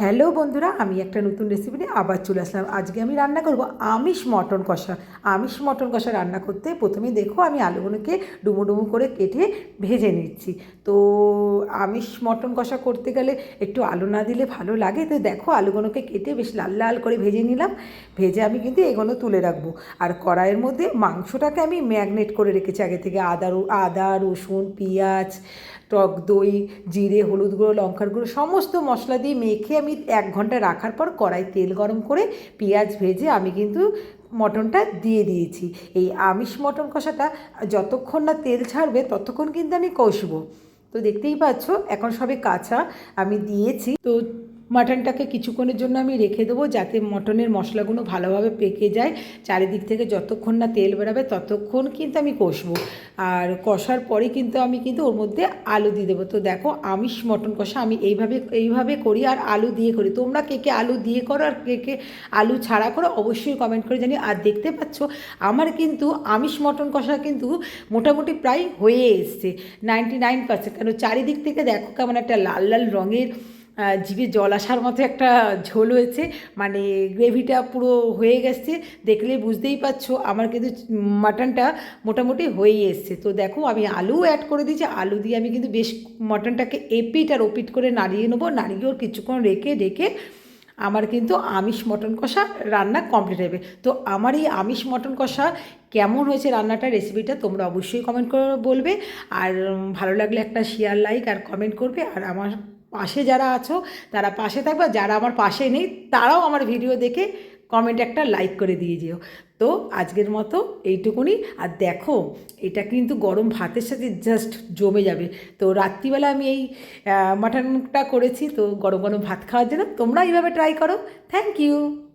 Hello বন্ধুরা, আমি একটা নতুন রেসিপি নিয়ে আবার চলে আসলাম। আজকে আমি রান্না করব আমিষ মটন কষা। আমিষ মটন কষা রান্না করতে প্রথমে দেখো আমি আলুগুলোকে ডুমো ডুমো করে কেটে ভেজে নিচ্ছি। তো আমিষ মটন কষা করতে গেলে একটু আলু না দিলে ভালো লাগে। তো দেখো আলুগুলোকে কেটে বেশ লাল লাল করে ভেজে নিলাম। ভেজে আমি কিন্তু এগুলো তুলে রাখব। আর কড়াইয়ের মধ্যে মাংসটাকে আমি ম্যাগনেট করে রেখেছি আগে থেকে। আদা আদা, রসুন, পেঁয়াজ, টক দই, জিরে, হলুদ গুঁড়ো, লঙ্কার গুঁড়ো, সমস্ত মশলা দিয়ে মেখে আমি এক ঘণ্টা রাখার পর কড়াই তেল গরম করে পেঁয়াজ ভেজে আমি কিন্তু মটনটা দিয়ে দিয়েছি। এই আমিষ মটন কষাটা যতক্ষণ না তেল ছাড়বে ততক্ষণ কিন্তু আমি কষবো। তো দেখতেই পাচ্ছ, এখন সবে কাঁচা আমি দিয়েছি। তো মাটনটাকে কিছুক্ষণের জন্য আমি রেখে দেবো যাতে মটনের মশলাগুলো ভালোভাবে পেকে যায়। চারিদিক থেকে যতক্ষণ না তেল বেরাবে ততক্ষণ কিন্তু আমি কষবো। আর কষার পরে কিন্তু আমি কিন্তু ওর মধ্যে আলু দিয়ে দেবো। তো দেখো, আমিষ মটন কষা আমি এইভাবে এইভাবে করি আর আলু দিয়ে করি। তোমরা কে কে আলু দিয়ে করো আর কে কে আলু ছাড়া করো অবশ্যই কমেন্ট করে জানি আর দেখতে পাচ্ছ, আমার কিন্তু আমিষ মটন কষা কিন্তু মোটামুটি প্রায় হয়ে এসছে, নাইনটি নাইন পার্সেন্ট। কেন চারিদিক থেকে দেখো কেমন একটা লাল লাল রঙের জিভে জল আসার মতো একটা ঝোল হয়েছে। মানে গ্রেভিটা পুরো হয়ে গেছে। দেখলে বুঝতেই পারছ, আমার কিন্তু মাটনটা মোটামুটি হয়েই এসছে। তো দেখো, আমি আলু অ্যাড করে দিয়েছি। আলু দিয়ে আমি কিন্তু বেশ মটনটাকে এপিট আর ওপিট করে নাড়িয়ে নেব। নাড়িয়ে ওর কিছুক্ষণ রেখে রেখে আমার কিন্তু আমিষ মটন কষা রান্না কমপ্লিট হবে তো আমার এই আমিষ মটন কষা কেমন হয়েছে রান্নাটা রেসিপিটা তোমরা অবশ্যই কমেন্ট করে বলবে। আর ভালো লাগলে একটা শেয়ার লাইক আর কমেন্ট করবে। আর আমার পাশে যারা আছো, তারা পাশে থাকবে। যারা আমার পাশে নেই, তারাও আমার ভিডিও দেখে কমেন্ট একটা লাইক করে দিয়ে যেও। তো আজকের মতো এইটুকুনি। আর দেখো, এটা কিন্তু গরম ভাতের সাথে জাস্ট জমে যাবে। তো রাত্রিবেলা আমি এই মাটনটা করেছি। তো গরম গরম ভাত খাওয়ার জন্য তোমরা এইভাবে ট্রাই করো। Thank you